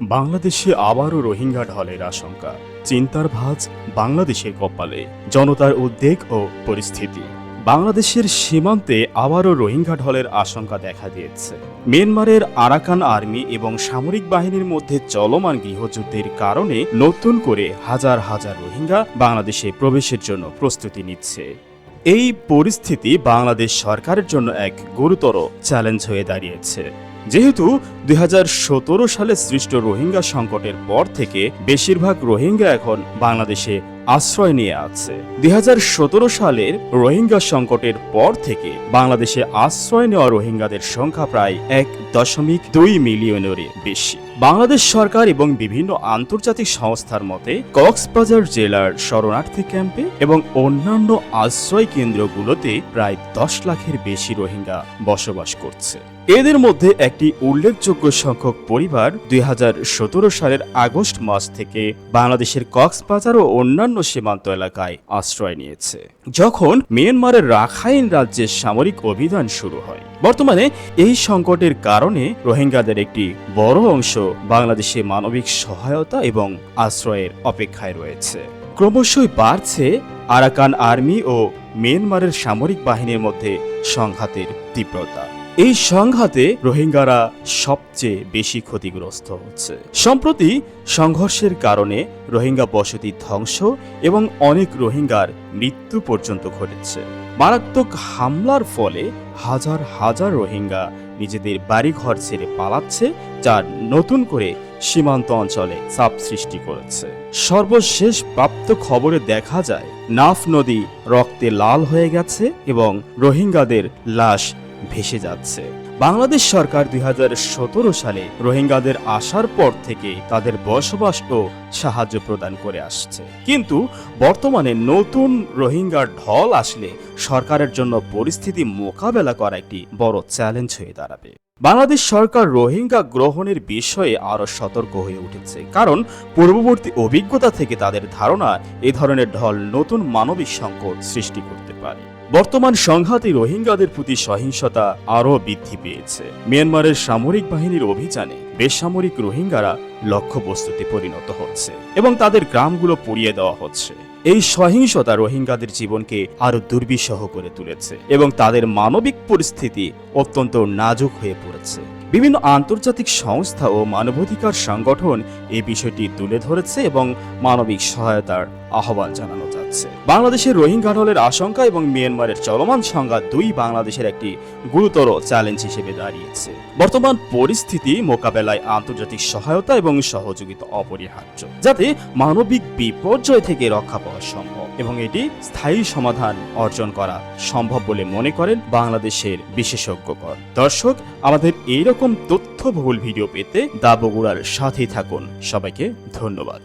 বাংলাদেশে আবারও রোহিঙ্গা ঢলের আশঙ্কা। চিন্তার ভাঁজ বাংলাদেশের কপালে, জনতার উদ্বেগ ও পরিস্থিতি। বাংলাদেশের সীমান্তে আবারও রোহিঙ্গা ঢলের আশঙ্কা দেখা দিয়েছে। মিয়ানমারের আরাকান আর্মি এবং সামরিক বাহিনীর মধ্যে চলমান গৃহযুদ্ধের কারণে নতুন করে হাজার হাজার রোহিঙ্গা বাংলাদেশে প্রবেশের জন্য প্রস্তুতি নিচ্ছে। এই পরিস্থিতি বাংলাদেশ সরকারের জন্য এক গুরুতর চ্যালেঞ্জ হয়ে দাঁড়িয়েছে। যেহেতু দুই হাজার সতেরো সালে সৃষ্ট রোহিঙ্গা সংকটের পর থেকে বেশিরভাগ রোহিঙ্গা এখন বাংলাদেশে আশ্রয় নিয়ে আছে। দুই হাজার সতেরো সালের রোহিঙ্গা সংকটের পর থেকে বাংলাদেশে আশ্রয় নেওয়া রোহিঙ্গাদের সংখ্যা প্রায় এক দশমিক দুই মিলিয়নের বেশি। বাংলাদেশ সরকার এবং বিভিন্ন আন্তর্জাতিক সংস্থার মতে, কক্সবাজার জেলার শরণার্থী ক্যাম্পে এবং অন্যান্য আশ্রয় কেন্দ্রগুলোতে প্রায় দশ লাখের বেশি রোহিঙ্গা বসবাস করছে। এদের মধ্যে একটি উল্লেখযোগ্য সংখ্যক পরিবার দুই হাজার সতেরো সালের আগস্ট মাস থেকে বাংলাদেশের কক্সবাজার ও অন্যান্য সীমান্ত এলাকায় আশ্রয় নিয়েছে। যখন মিয়ানমারের রাখাইন রাজ্যের সামরিক অভিযান শুরু হয় বর্তমানে এই সংকটের কারণে রোহিঙ্গাদের একটি বড় অংশ বাংলাদেশে মানবিক সহায়তা এবং আশ্রয়ের অপেক্ষায় রয়েছে। ক্রমশই বাড়ছে আরাকান আর্মি ও মিয়ানমারের সামরিক বাহিনীর মধ্যে সংঘাতের তীব্রতা। এই সংঘাতে রোহিঙ্গারা সবচেয়ে বেশি ক্ষতিগ্রস্ত হচ্ছে। সম্প্রতি সংঘর্ষের কারণে রোহিঙ্গা বসতি ধ্বংস এবং অনেক রোহিঙ্গার মৃত্যু পর্যন্ত ঘটেছে। মারাত্মক হামলার ফলে হাজার হাজার রোহিঙ্গা নিজেদের বাড়িঘর ছেড়ে পালাচ্ছে যা নতুন করে সীমান্ত অঞ্চলে চাপ সৃষ্টি করেছে। সর্বশেষ প্রাপ্ত খবরে দেখা যায়, নাফ নদী রক্তে লাল হয়ে গেছে এবং রোহিঙ্গাদের লাশ ভেসে যাচ্ছে। বাংলাদেশ সরকার দুই হাজার সতেরো সালে রোহিঙ্গাদের আসার পর থেকে তাদের বসবাস ও সাহায্য প্রদান করে আসছে। কিন্তু বর্তমানে নতুন রোহিঙ্গার ঢল আসলে সরকারের জন্য পরিস্থিতি মোকাবেলা করা একটি বড় চ্যালেঞ্জ হয়ে দাঁড়াবে। বাংলাদেশ সরকার রোহিঙ্গা গ্রহণের বিষয়ে আরও সতর্ক হয়ে উঠেছে। কারণ পূর্ববর্তী অভিজ্ঞতা থেকে তাদের ধারণা এ ধরনের ঢল নতুন মানবিক সংকট সৃষ্টি করতে পারে। বর্তমান সংঘাতে রোহিঙ্গাদের প্রতি সহিংসতা আরও বৃদ্ধি পেয়েছে। মিয়ানমারের সামরিক বাহিনীর অভিযানে বেসামরিক রোহিঙ্গারা লক্ষ্যবস্তুতে পরিণত হচ্ছে এবং তাদের গ্রামগুলো পুড়িয়ে দেওয়া হচ্ছে। এই সহিংসতা রোহিঙ্গাদের জীবনকে আরও দুর্বিষহ করে তুলেছে এবং তাদের মানবিক পরিস্থিতি অত্যন্ত নাজুক হয়ে পড়েছে। বিভিন্ন আন্তর্জাতিক সংস্থা ও মানবাধিকার সংগঠন এই বিষয়টি তুলে ধরেছে এবং মানবিক সহায়তার আহ্বান জানানো যাচ্ছে। বাংলাদেশের রোহিঙ্গা ঢলের আশঙ্কা এবং মিয়ানমারের চলমান সংঘাত দুই বাংলাদেশের একটি গুরুতর চ্যালেঞ্জ হিসেবে দাঁড়িয়েছে। বর্তমান পরিস্থিতি, মোকাবেলায় আন্তর্জাতিক সহায়তা এবং সহযোগিতা অপরিহার্য, যাতে মানবিক বিপর্যয় থেকে রক্ষা পাওয়া সম্ভব। এবং এটি স্থায়ী সমাধান অর্জন করা সম্ভব বলে মনে করেন বাংলাদেশের বিশেষজ্ঞকর দর্শক, আমাদের এইরকম তথ্যবহুল ভিডিও পেতে দা বগুড়ার সাথেই থাকুন। সবাইকে ধন্যবাদ।